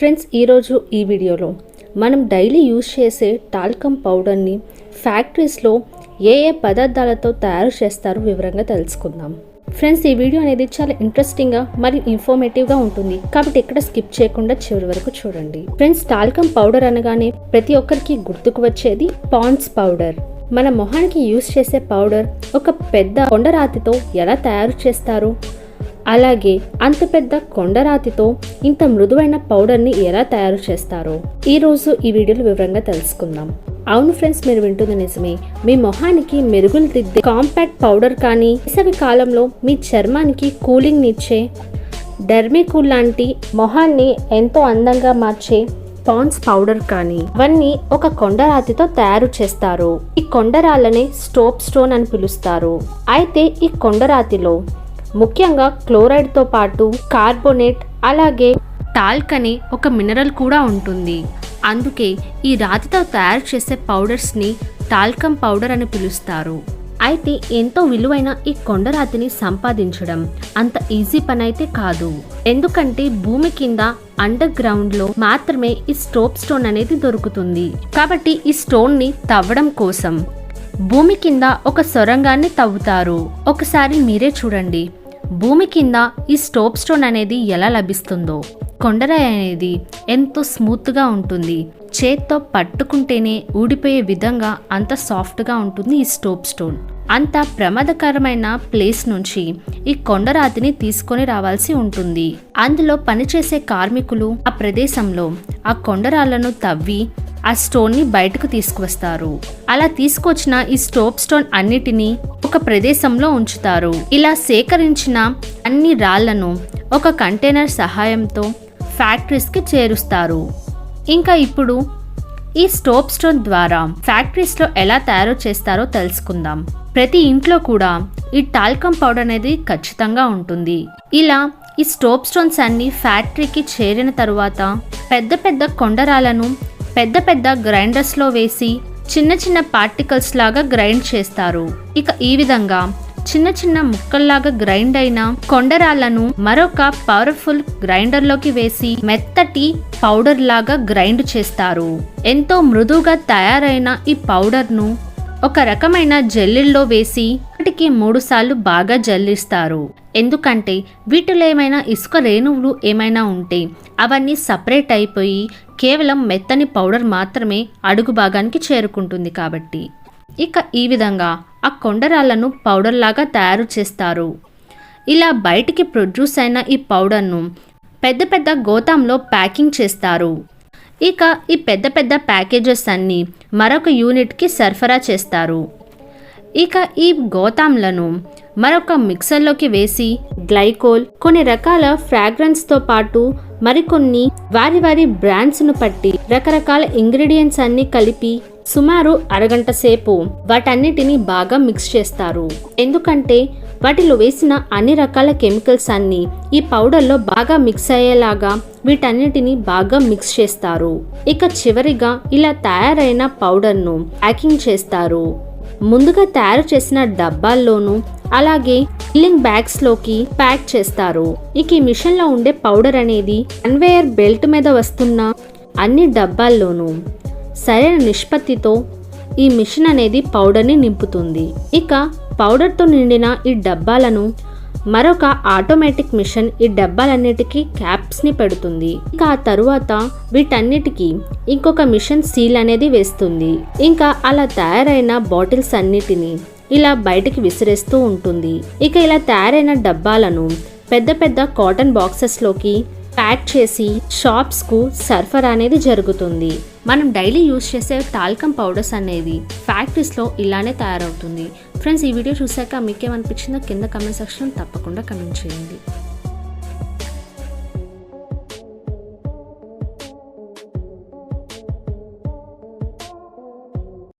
Friends ఈరోజు ఈ వీడియోలో మనం డైలీ యూజ్ చేసే టాల్కమ్ పౌడర్ని ఫ్యాక్టరీస్లో ఏ ఏ పదార్థాలతో తయారు చేస్తారో వివరంగా తెలుసుకుందాం. ఫ్రెండ్స్ ఈ వీడియో అనేది చాలా ఇంట్రెస్టింగ్గా మరియు ఇన్ఫర్మేటివ్గా ఉంటుంది. కాబట్టి ఎక్కడ స్కిప్ చేయకుండా చివరి వరకు చూడండి. ఫ్రెండ్స్ టాల్కమ్ పౌడర్ అనగానే ప్రతి ఒక్కరికి గుర్తుకు వచ్చేది పాండ్స్ పౌడర్. మన మొహానికి యూజ్ చేసే పౌడర్ ఒక పెద్ద కొండరాతితో ఎలా తయారు చేస్తారు అలాగే అంత పెద్ద కొండరాతితో ఇంత మృదువైన పౌడర్ని ఎలా తయారు చేస్తారో ఈ రోజు ఈ వీడియోలో వివరంగా తెలుసుకుందాం. అవును ఫ్రెండ్స్ మీరు వింటుంది నిజమే. మీ మొహానికి మెరుగులు దిద్దే కాంపాక్ట్ పౌడర్ కానీ వేసవి కాలంలో మీ చర్మానికి కూలింగ్ ఇచ్చే డెర్మికూల్ లాంటి మొహాన్ని ఎంతో అందంగా మార్చే పాన్స్ పౌడర్ కానీ అవన్నీ ఒక కొండరాతితో తయారు చేస్తారు. ఈ కొండరాళ్ళనే స్టోప్ స్టోన్ అని పిలుస్తారు. అయితే ఈ కొండరాతిలో ముఖ్యంగా క్లోరైడ్తో పాటు కార్బోనేట్ అలాగే టాల్క్ అనే ఒక మినరల్ కూడా ఉంటుంది. అందుకే ఈ రాతితో తయారు చేసే పౌడర్స్ని టాల్కమ్ పౌడర్ అని పిలుస్తారు. అయితే ఎంతో విలువైన ఈ కొండరాతిని సంపాదించడం అంత ఈజీ పని అయితే కాదు. ఎందుకంటే భూమి కింద అండర్ గ్రౌండ్లో మాత్రమే ఈ స్టోప్ స్టోన్ అనేది దొరుకుతుంది. కాబట్టి ఈ స్టోన్ని తవ్వడం కోసం భూమి కింద ఒక సొరంగాన్ని తవ్వుతారు. ఒకసారి మీరే చూడండి. భూమి కింద ఈ స్టోప్ స్టోన్ అనేది ఎలా లభిస్తుందో. కొండరాయి అనేది ఎంతో స్మూత్గా ఉంటుంది. చేత్తో పట్టుకుంటేనే ఊడిపోయే విధంగా అంత సాఫ్ట్గా ఉంటుంది ఈ స్టోప్ స్టోన్. అంత ప్రమాదకరమైన ప్లేస్ నుంచి ఈ కొండరాతిని తీసుకొని రావాల్సి ఉంటుంది. అందులో పనిచేసే కార్మికులు ఆ ప్రదేశంలో ఆ కొండరాళ్ళను తవ్వి ఆ స్టోన్ని బయటకు తీసుకువస్తారు. అలా తీసుకొచ్చిన ఈ స్టోప్ స్టోన్ అన్నిటినీ ఒక ప్రదేశంలో ఉంచుతారు. ఇలా సేకరించిన అన్ని రాళ్ళను ఒక కంటైనర్ సహాయంతో ఫ్యాక్టరీస్కి చేరుస్తారు. ఇంకా ఇప్పుడు ఈ స్టోప్ స్టోన్ ద్వారా ఫ్యాక్టరీస్లో ఎలా తయారు చేస్తారో తెలుసుకుందాం. ప్రతి ఇంట్లో కూడా ఈ టాల్కమ్ పౌడర్ అనేది ఖచ్చితంగా ఉంటుంది. ఇలా ఈ స్టోప్ స్టోన్స్ అన్ని ఫ్యాక్టరీకి చేరిన తరువాత పెద్ద పెద్ద కొండరాలను పెద్ద పెద్ద గ్రైండర్స్లో వేసి చిన్న చిన్న పార్టికల్స్ లాగా గ్రైండ్ చేస్తారు. ఇక ఈ విధంగా చిన్న చిన్న ముక్కల్లాగా గ్రైండ్ అయిన కొండరాళ్ళను మరొక పవర్ఫుల్ గ్రైండర్లోకి వేసి మెత్తటి పౌడర్ లాగా గ్రైండ్ చేస్తారు. ఎంతో మృదువుగా తయారైన ఈ పౌడర్ను ఒక రకమైన జెల్లిల్లో వేసి వాటికి మూడు సార్లు బాగా జల్లిస్తారు. ఎందుకంటే వీటిలో ఏమైనా ఇసుక రేణువులు ఏమైనా ఉంటే అవన్నీ సపరేట్ అయిపోయి కేవలం మెత్తని పౌడర్ మాత్రమే అడుగు భాగానికి చేరుకుంటుంది కాబట్టి. ఇక ఈ విధంగా ఆ కొండరాళ్ళను పౌడర్ లాగా తయారు చేస్తారు. ఇలా బయటికి ప్రొడ్యూస్ అయిన ఈ పౌడర్ను పెద్ద పెద్ద గోతాంలో ప్యాకింగ్ చేస్తారు. ఇక ఈ పెద్ద పెద్ద ప్యాకేజెస్ అన్నీ మరొక యూనిట్కి సరఫరా చేస్తారు. ఇక ఈ గోతాంలను మరొక మిక్సర్లోకి వేసి గ్లైకోల్ కొన్ని రకాల ఫ్రాగ్రెన్స్తో పాటు మరికొన్ని వారి వారి బ్రాండ్స్ను పట్టి రకరకాల ఇంగ్రీడియంట్స్ అన్ని కలిపి సుమారు అరగంట సేపు వాటన్నిటిని బాగా మిక్స్ చేస్తారు. ఎందుకంటే వాటిలో వేసిన అన్ని రకాల కెమికల్స్ అన్ని ఈ పౌడర్లో బాగా మిక్స్ అయ్యేలాగా వీటన్నిటిని బాగా మిక్స్ చేస్తారు. ఇక చివరిగా ఇలా తయారైన పౌడర్ను ప్యాకింగ్ చేస్తారు. ముందుగా తయారు చేసిన డబ్బాల్లోనూ అలాగే ఫిల్లింగ్ బ్యాగ్స్లోకి ప్యాక్ చేస్తారు. ఇక ఈ మిషన్లో ఉండే పౌడర్ అనేది కన్వేయర్ బెల్ట్ మీద వస్తున్న అన్ని డబ్బాల్లోనూ. సరైన నిష్పత్తితో ఈ మిషన్ అనేది పౌడర్ని నింపుతుంది. ఇక పౌడర్తో నిండిన ఈ డబ్బాలను మరొక ఆటోమేటిక్ మిషన్ ఈ డబ్బాలన్నిటికీ క్యాప్స్ని పెడుతుంది. ఇంకా ఆ తరువాత వీటన్నిటికీ ఇంకొక మిషన్ సీల్ అనేది వేస్తుంది. ఇంకా అలా తయారైన బాటిల్స్ అన్నిటినీ ఇలా బయటికి విసిరేస్తూ ఉంటుంది. ఇక ఇలా తయారైన డబ్బాలను పెద్ద పెద్ద కాటన్ బాక్సెస్లోకి ప్యాక్ చేసి షాప్స్కు సరఫరా అనేది జరుగుతుంది. మనం డైలీ యూస్ చేసే టాల్కమ్ పౌడర్స్ అనేది ఫ్యాక్టరీస్లో ఇలానే తయారవుతుంది. ఫ్రెండ్స్ ఈ వీడియో చూశాక మీకేమనిపించిందో కింద కమెంట్ సెక్షన్ తప్పకుండా కమెంట్ చేయండి.